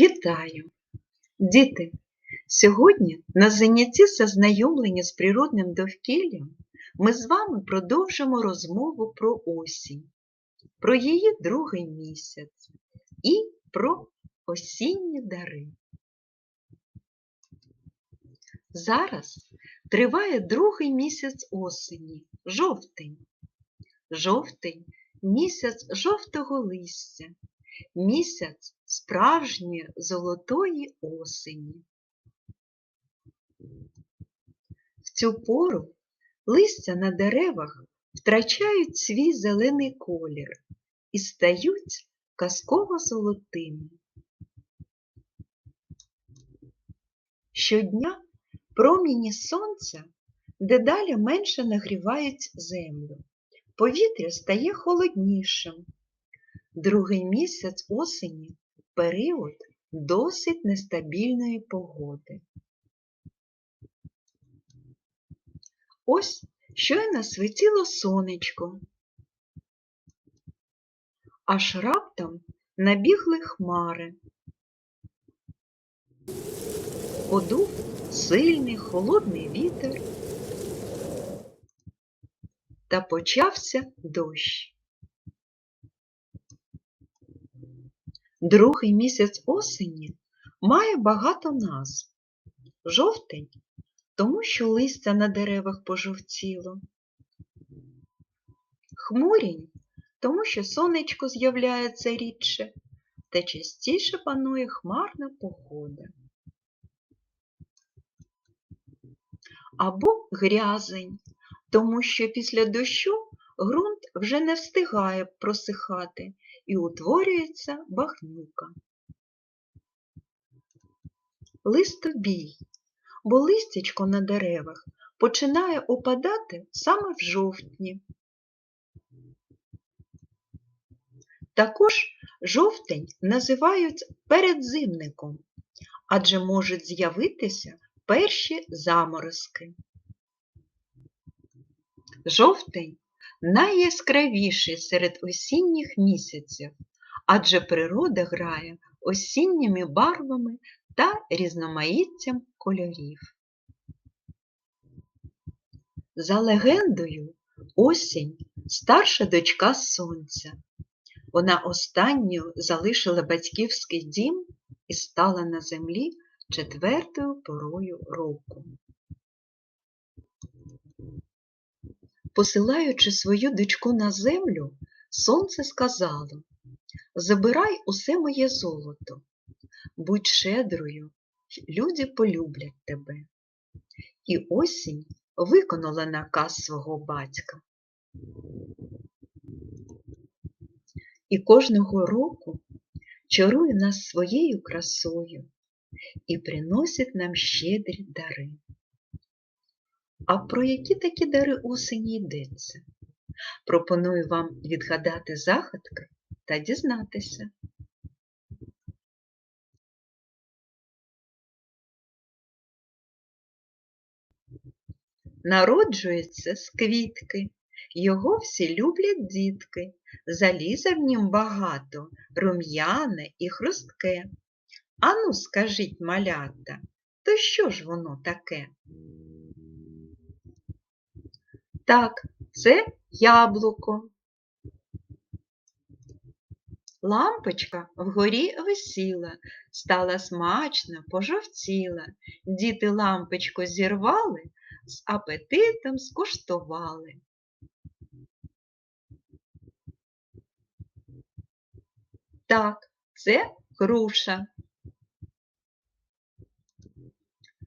Вітаю! Діти! Сьогодні на занятті зазнайомлення з природним довкіллям ми з вами продовжимо розмову про осінь, про її другий місяць і про осінні дари. Зараз триває другий місяць осені, жовтень. Жовтень місяць жовтого листя, місяць справжньої золотої осені. В цю пору листя на деревах втрачають свій зелений колір і стають казково золотими. Щодня проміні сонця дедалі менше нагрівають землю. Повітря стає холоднішим. Другий місяць осені період досить нестабільної погоди. Ось щойно світіло сонечко, аж раптом набігли хмари. Подув сильний холодний вітер та почався дощ. Другий місяць осені має багато назв. Жовтень, тому що листя на деревах пожовтіло. Хмурінь, тому що сонечко з'являється рідше та частіше панує хмарна погода. Або грязень, тому що після дощу ґрунт вже не встигає просихати і утворюється багнюка. Листобій, бо листячко на деревах починає опадати саме в жовтні. Також жовтень називають передзимником, адже можуть з'явитися перші заморозки. Жовтень найяскравіший серед осінніх місяців, адже природа грає осінніми барвами та різноманіттям кольорів. За легендою, осінь старша дочка сонця. Вона останньою залишила батьківський дім і стала на землі четвертою порою року. Посилаючи свою дочку на землю, сонце сказало Забирай усе моє золото, будь щедрою, люди полюблять тебе. І осінь виконала наказ свого батька. І кожного року чарує нас своєю красою і приносить нам щедрі дари. А про які такі дари осені йдеться? Пропоную вам відгадати загадки та дізнатися. Народжується з квітки, його всі люблять дітки, заліза в нім багато, рум'яне і хрустке. Ану, скажіть, малята, то що ж воно таке? Так, це яблуко. Лампочка вгорі висіла, стала смачна, пожовціла. Діти лампочку зірвали, з апетитом скуштували. Так, це груша.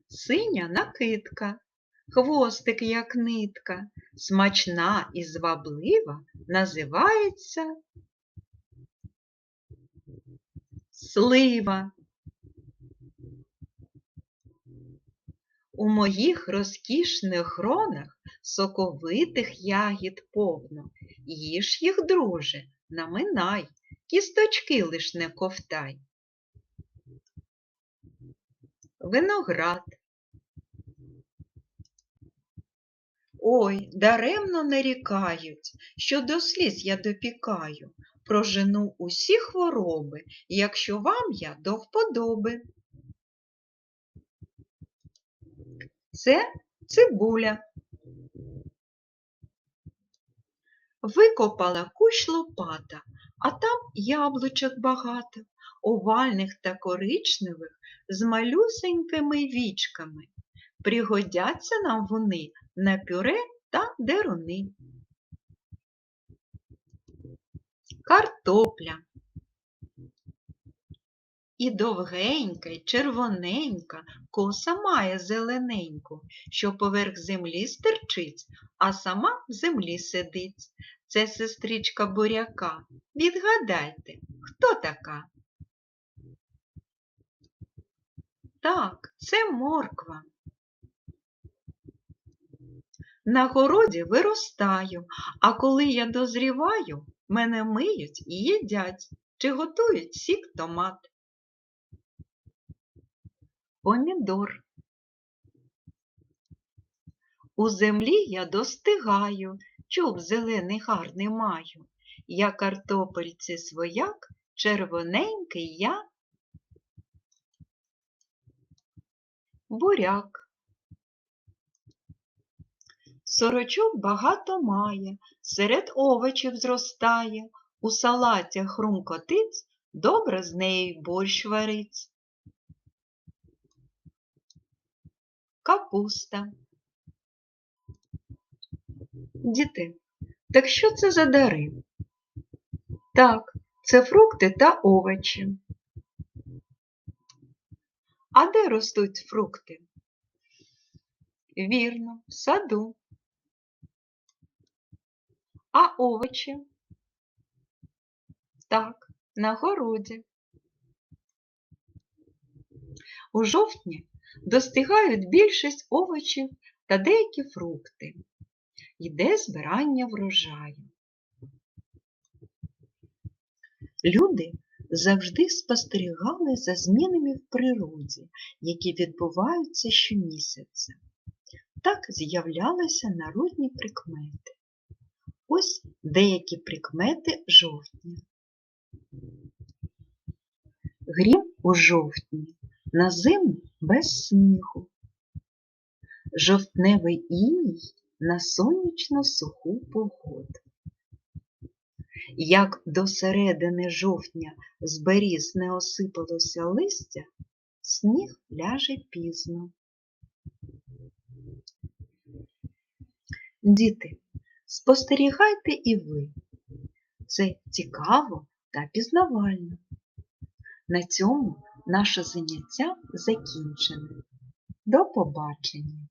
Синя накидка, хвостик, як нитка, смачна і зваблива, називається слива. У моїх розкішних гронах соковитих ягід повно. Їж їх, друже, наминай, кісточки лиш не ковтай. Виноград. Ой, даремно нарікають, що до сліз я допікаю, прожену усі хвороби, якщо вам я до вподоби. Це цибуля. Викопала кущ лопата, а там яблучок багато, овальних та коричневих з малюсенькими вічками. Пригодяться нам вони на пюре та деруни. Картопля. І довгенька, й червоненька, коса має зелененьку, що поверх землі стерчить, а сама в землі сидить. Це сестричка буряка. Відгадайте, хто така? Так, це морква. На городі виростаю, а коли я дозріваю, мене миють і їдять, чи готують сік томат. Помідор. У землі я достигаю, чуб зелений гарний маю. Я картопельці свояк, червоненький я. Буряк. Сорочок багато має, серед овочів зростає, у салаті хрумкотиць, добре з неї борщ варить. Капуста. Діти, так що це за дари? Так, це фрукти та овочі. А де ростуть фрукти? Вірно, в саду. А овочі? Так, на городі. У жовтні достигають більшість овочів та деякі фрукти. Йде збирання врожаю. Люди завжди спостерігали за змінами в природі, які відбуваються щомісяця. Так з'являлися народні прикмети. Ось деякі прикмети жовтня. Грім у жовтні, на зиму без снігу. Жовтневий іній на сонячно суху погоду. Як до середини жовтня з беріз не осипалося листя, сніг ляже пізно. Діти, спостерігайте і ви. Це цікаво та пізнавально. На цьому наше заняття закінчене. До побачення!